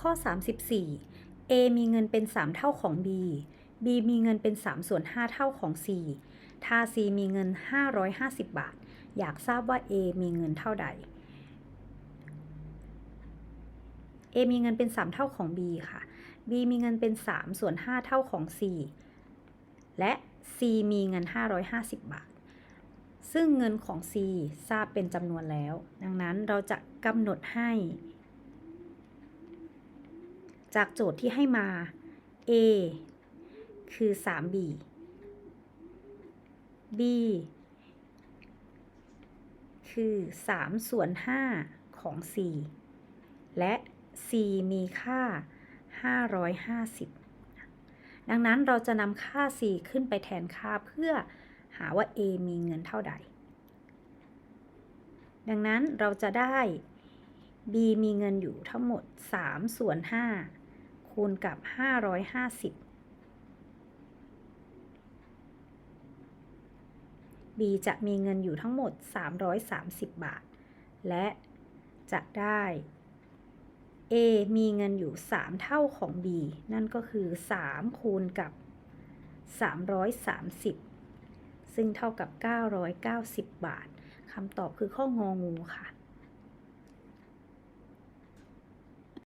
ข้อ 34 A มีเงินเป็น 3 เท่าของ B B มีเงินเป็น3ส่วน5เท่าของ C ถ้า C มีเงิน 550 บาท อยากทราบว่า A มีเงินเท่าใด A มีเงินเป็น 3 เท่าของ B ค่ะ B มีเงินเป็น 3 ส่วน 5 เท่าของ C และ C มีเงิน 550 บาท ซึ่งเงินของ C ทราบเป็นจำนวนแล้ว ดังนั้นเราจะกำหนดให้ จากโจทย์ที่ให้มา A คือ 3B B คือ 3 ส่วน 5 ของ C และ C มีค่า 550 ดังนั้นเราจะนำค่า C ขึ้นไปแทนค่าเพื่อหาว่า A มีเงินเท่าใด ดังนั้นเราจะได้ B มีเงินอยู่ทั้งหมด 3 ส่วน 5 คูณกับ 550 B จะมีเงินอยู่ทั้งหมด 330 บาท และจะได้ A มีเงินอยู่ 3 เท่าของ B นั่นก็คือ 3 คูณกับ 330 ซึ่งเท่ากับ 990 บาทคำตอบคือข้ององูค่ะ